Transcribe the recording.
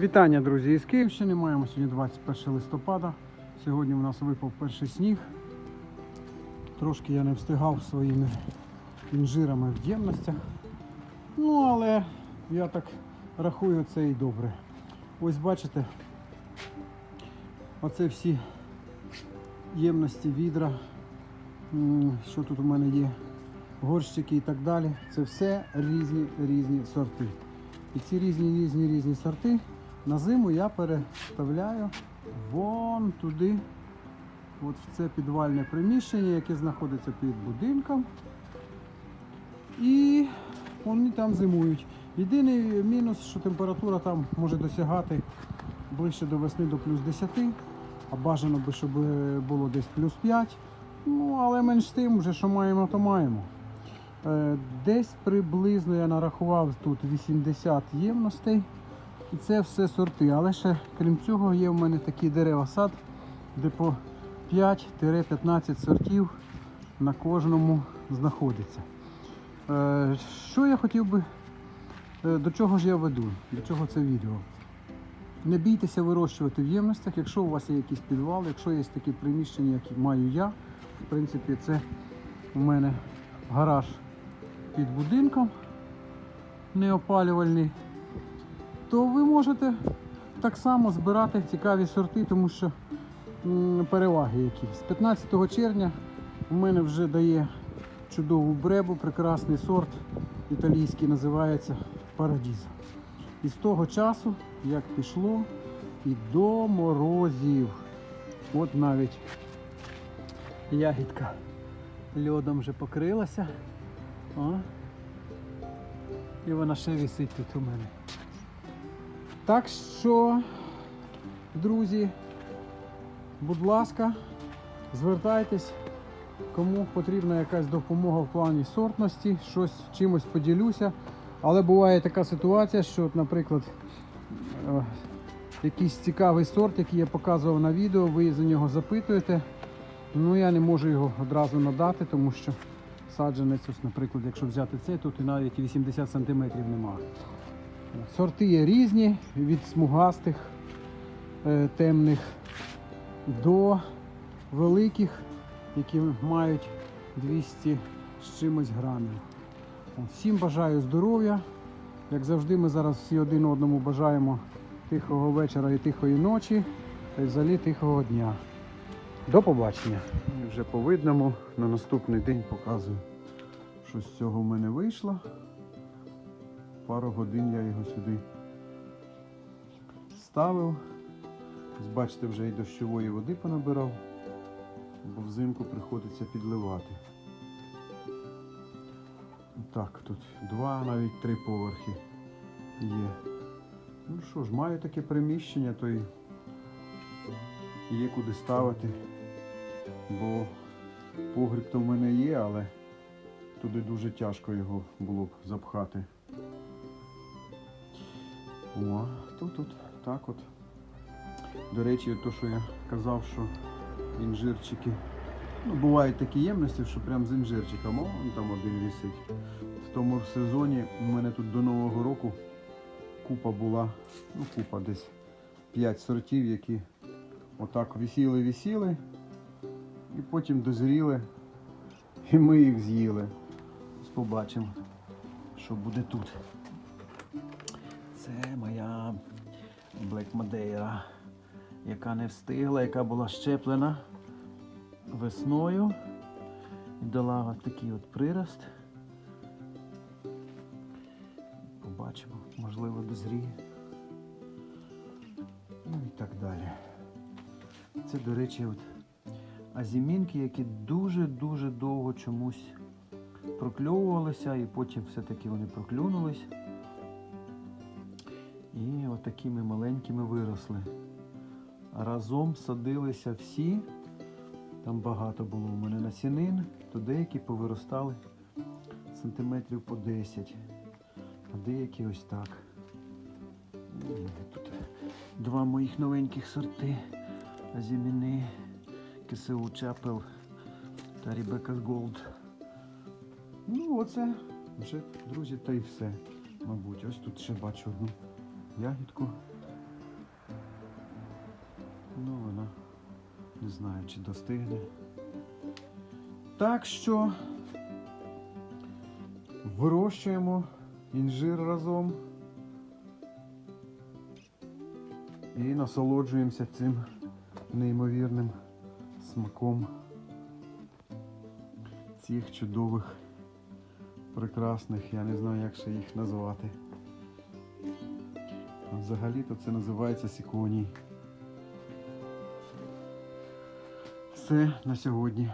Вітання, друзі, із Київщини. Маємо сьогодні 21 листопада. Сьогодні у нас випав перший сніг. Трошки я не встигав своїми інжирами в ємностях. Ну, але я так рахую, це і добре. Ось бачите, оце всі ємності, відра, що тут у мене є, горщики і так далі. Це все різні різні сорти. І ці різні різні різні сорти на зиму я переставляю вон туди, от в це підвальне приміщення, яке знаходиться під будинком. І вони там зимують. Єдиний мінус, що температура там може досягати ближче до весни до плюс 10, а бажано би, щоб було десь плюс 5. Ну, але менш тим, вже що маємо, то маємо. Е, Десь приблизно я нарахував тут 80 ємностей. І це все сорти. Але ще крім цього є в мене такі дерева сад, де по 5-15 сортів на кожному знаходиться. Е, Що я хотів би, е, до чого ж я веду, до чого це відео? Не бійтеся вирощувати в ємностях, якщо у вас є якийсь підвал, якщо є такі приміщення, які маю я, в принципі, це у мене гараж під будинком неопалювальний, то ви можете так само збирати цікаві сорти, тому що переваги які. З 15 червня у мене вже дає чудову бребу, прекрасний сорт італійський, називається Парадіза. І з того часу, як пішло, і до морозів. От навіть ягідка льодом вже покрилася. О. І вона ще висить тут у мене. Так що, друзі, будь ласка, звертайтесь, кому потрібна якась допомога в плані сортності, щось чимось поділюся. Але буває така ситуація, що, от, наприклад, е, якийсь цікавий сорт, який я показував на відео, ви за нього запитуєте. Ну я не можу його одразу надати, тому що саджанець, ось, наприклад, якщо взяти цей, тут і навіть 80 см немає. Сорти є різні, від смугастих, е, темних до великих, які мають 200 з чимось грамів. Всім бажаю здоров'я. Як завжди, ми зараз всі один одному бажаємо тихого вечора і тихої ночі, та й взагалі тихого дня. До побачення. Вже по видному на наступний день показую, що з цього в мене вийшло. Пару годин я його сюди ставив. Бачите, вже і дощової води понабирав, бо взимку приходиться підливати. Так, тут два, навіть три поверхи є. Ну що ж, маю таке приміщення, то є куди ставити, бо погріб то в мене є, але туди дуже тяжко його було б запхати. О, тут, тут, так от. До речі, то, що я казав, що інжирчики. Ну, бувають такі ємності, що прям з інжирчиком, о, там один висить. В тому сезоні у мене тут до Нового року купа була, ну купа десь 5 сортів, які отак висіли-висіли і потім дозріли, і ми їх з'їли. Побачимо, що буде тут. Це моя Black Madeira, яка не встигла, яка була щеплена весною і дала такий от прирост. Побачимо, можливо, дозріє. Ну і так далі. Це, до речі, от азімінки, які дуже-дуже довго чомусь прокльовувалися, і потім все-таки вони проклюнулись. І отакими маленькими виросли. Разом садилися всі. Там багато було у мене насінин, то деякі повиростали сантиметрів по 10, а деякі ось так. Тут два моїх новеньких сорти азіміни, КСУ Чапел та Рібека Голд. Ну, оце вже, друзі, та й все. Мабуть, ось тут ще бачу одну ягідку. Ну, вона не знаю, чи достигне. Так що вирощуємо інжир разом і насолоджуємося цим неймовірним смаком цих чудових, прекрасних, я не знаю, як ще їх назвати. А Взагалі-то це називається сіконій. Все на сьогодні.